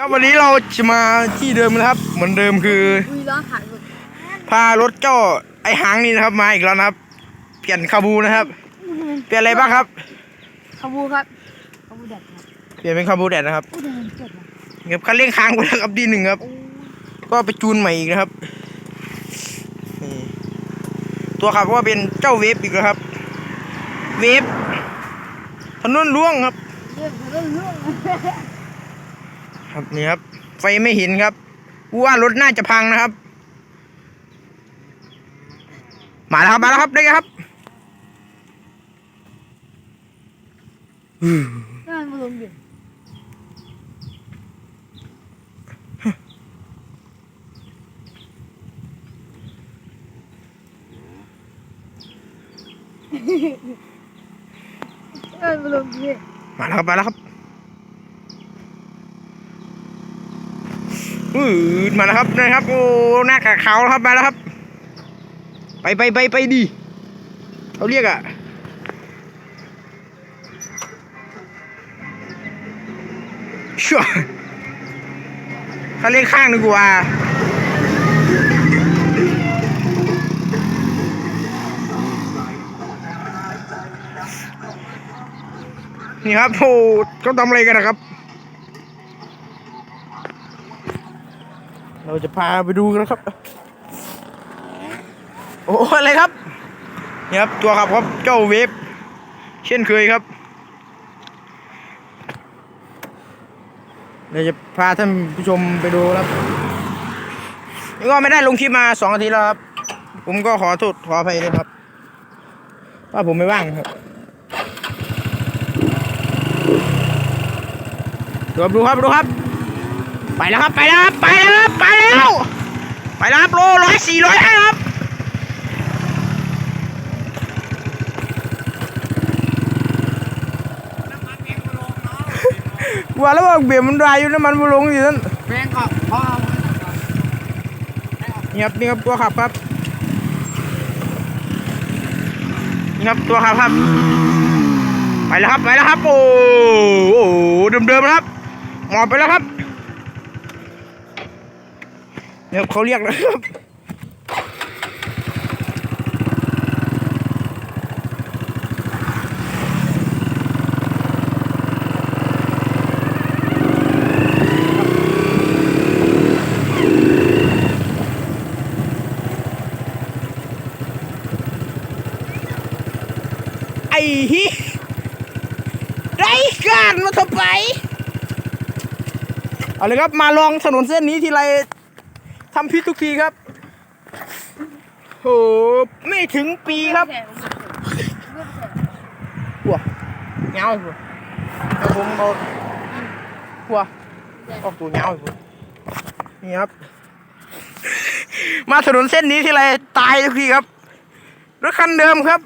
ครับวันนี้เราจะมาที่เดิมนะครับ เหมือนเดิมคืออุ้ยร้อนหักหลุดพารถเจ้าไอหางนี่นะครับ มาอีกแล้วนะครับ เปลี่ยนคาบูนะครับ เปลี่ยนอะไรบ้างครับ ขบูครับขบูแดดครับเปลี่ยนเป็นคาบูแดดนะครับอุ้ยเดินเจ็บนะเก็บคันเร่งค้างไปแล้วครับดีหนึ่งครับ ก็ไปจูนใหม่อีกนะครับนี่ตัวขับก็เป็นเจ้าเวฟอีกแล้วครับ เวฟถนนล่วงครับ เรื่องเรื่องเรื่อง ครับนี่ครับ ไฟไม่เห็นครับว่ารถน่าจะพังนะครับ มาแล้วครับมาแล้วครับได้ครับนั่นมาลงดินั่นมาลงดิมาแล้วครับมาแล้วครับืดมาแล้วครับนะครับโอ้หน้ากากขาวแล้วครับมาแล้วครับ ไปไปไปไปดีเขาเรียกอะชัวเขาเรียกข้างดีกว่านี่ครับโอ้เขาทำอะไรกันนะครับ เราจะพาไปดูกันนะครับ โอ้อะไรครับนี่ครับ ตัวขับครับเจ้าเวฟเช่นเคยครับเราจะพาท่านผู้ชมไปดูครับนี่ก็ไม่ได้ลงคลิปมาสองอาทิตย์แล้วครับ ผมก็ขอโทษขออภัยด้วยครับว่าผมไม่ว่างครับดูครับดูครับดูครับ ไปแล้วครับไปแล้วครับไปแล้วครับไปแล้วไปแล้วครับโลร้อยสี่ร้อยครับว่าแล้วว่าเบียร์มันดรายอยู่น้ำมันมันลงอยู่นั่นแม่งก็พ่อนี่ครับนี่ครับตัวขับครับนี่ครับตัวขับครับ ไปแล้วครับไปแล้วครับ โอ้โหเดิมๆนะครับหมอบไปแล้วครับ เนี่ยเขาเรียกนะครับไอ้ฮิได้การมาทำไมเอาเลยครับ มาลองถนนเส้นนี้ทีไร ทำพิษทุกทีครับโหไม่ถึงปีครับหัวเงาหัวแต่ผมเอาหัวออกตัวเงาหัวนี่ครับ มาถนนเส้นนี้ทีไรตายทุกทีครับรถคันเดิมครับ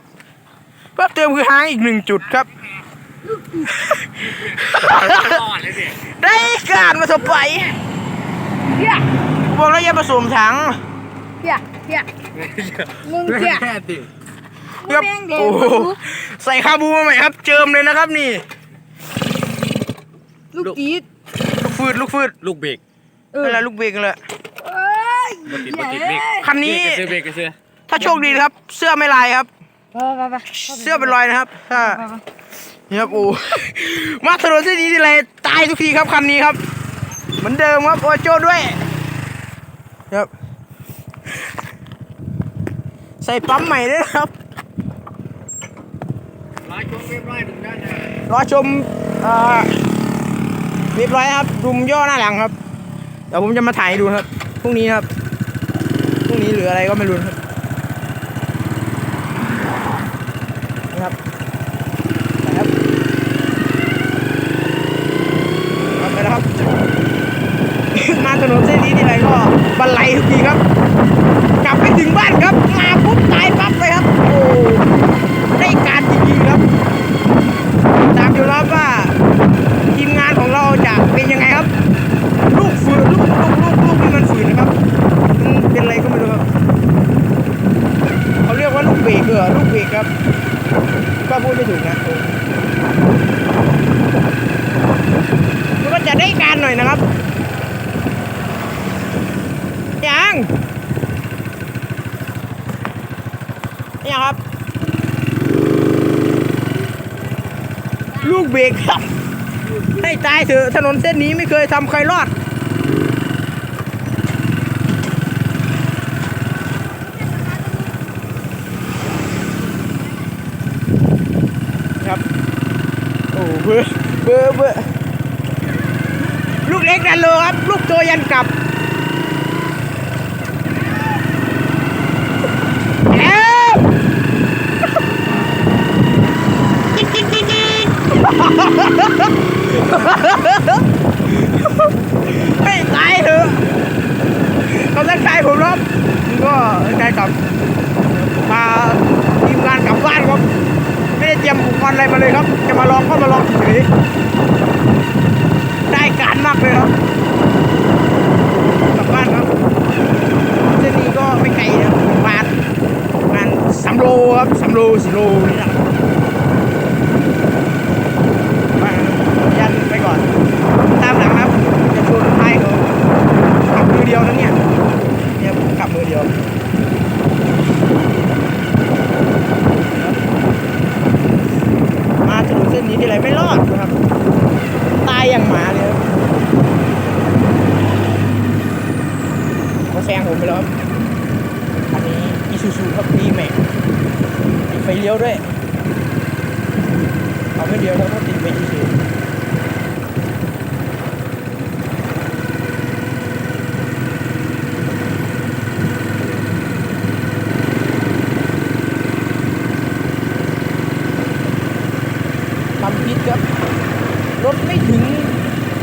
เพิ่มเติมคือหางอีกหนึ่งจุดครับได้การมาสบไปเฮีย บอกแล้วอย่าผสมถังเฮียเฮียมึงเฮียครับแม่งเด็กโอ้โหใส่คาบูมาใหม่ครับ เจิมเลยนะครับนี่ ลูกกีดลูกฟืดลูกฟืดลูกเบรกเอออะไรลูกเบรกกันเลยเอ้ยบ่ติดบ่ติดเบรกคันนี้เบรกกระเสือเบรกกระเสือถ้าโชคดีนะครับ เสื้อไม่ลายครับไปไปไปเสื้อเป็นรอยนะครับถ้าไปไปนี่ครับโอ้มาถนนเส้นนี้ทีไรตายทุกทีครับคันนี้ครับ เหมือนเดิมครับโอโจด้วย ครับ ใส่ปั๊มใหม่ด้วยนะครับร้ายช่วงเรียบร้อยถึงด้านหน้ารอชมเอ่อเรียบร้อยครับรุมย่อหน้าหลังครับเดี๋ยวผมจะมาถ่ายให้ดูครับพรุ่งนี้ครับพรุ่งนี้เหลืออะไรก็ไม่รู้นะครับนี่ครับไปครับเอาไปแล้วครับ มาถนนเส้นนี้ทีไรก็บันไลทุกทีครับ กลับไปถึงบ้านครับ มาปุ๊บตายปั๊บเลยครับ โอ้ ได้การจริงๆครับ ตามดูครับว่าทีมงานของเราจะเป็นยังไงครับ ลูกฝืนลูกลูกลูกลูกนี่มันฝืนนะครับมันเป็นอะไรก็ไม่รู้ครับ ยั งนี่ครับ ลูกเบรกครับ ให้ตายเถอะถนนเส้นนี้ไม่เคยทำใครรอดครับ โอ้เบอร์เบอร์เบอร์ลูกเล็กดันโลครับ ลูกโตยันกลับแล้ว ไม่ตายเถอะเขาจะตายผมครับก็ใกล้กลับพาทีมงานกลับบ้านครับไม่ได้เตรียมอุปกรณ์อะไรมาเลยครับ จะมาลองก็มาลองเฉยได้การมากเลยครับกลับบ้านครับเส้นนี้ก็ไม่ไกลนะครับประมาณประมาณสามโลครับสามโลสี่โลนี่นะครับมายันไปก่อน ตามหลังครับจะชวนท้ายเขาขับมือเดียวนะเนี่ยเนี่ยผมขับมือเดียว มาถนนเส้นนี้ที่ไรไม่รอดนะครับ ตายอย่างหมาเลยครับเขาแซงผมไปแล้วครับอันนี้อีซูซู ครับดีแม็กมีไฟเลี้ยวด้วยเขาไม่เลี้ยวแล้วก็ติดไปอีซูทำพิษครับ รถไม่ถึง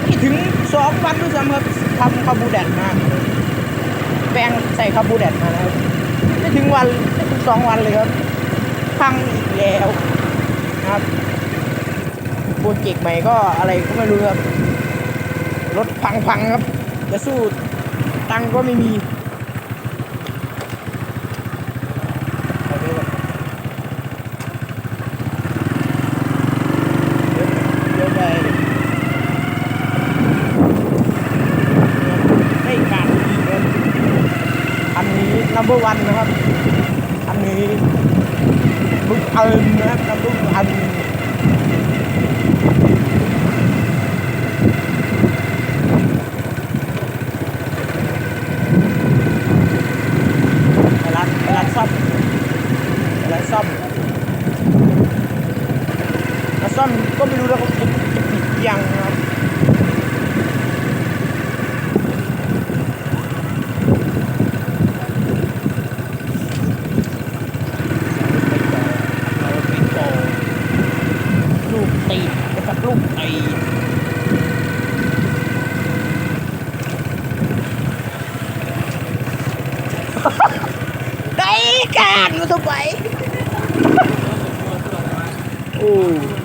ไม่ถึงสองวันด้วยซ้ำครับทำคาบูแดดมาแปลงใส่คาบูแดดมาแล้วไม่ถึงวัน สองวันเลยครับพังอีกแล้วนะครับโปรเจกต์ใหม่ก็อะไรก็ไม่รู้ครับรถพังๆครับ จะสู้ตังก็ไม่มีเอาไปก่อนเดี๋ยวไปให้การดีครับอันนี้ number one นะครับ นนี้บึกอิญนะครับ number one ไปร้านไปร้านซ่อมไปร้านซ่อมร้านซ่อมก็ไม่รู้แล้วเขาจะปิดยังนะครับ เราเป็นโกลูกตีนะครับลูกตี ได้ก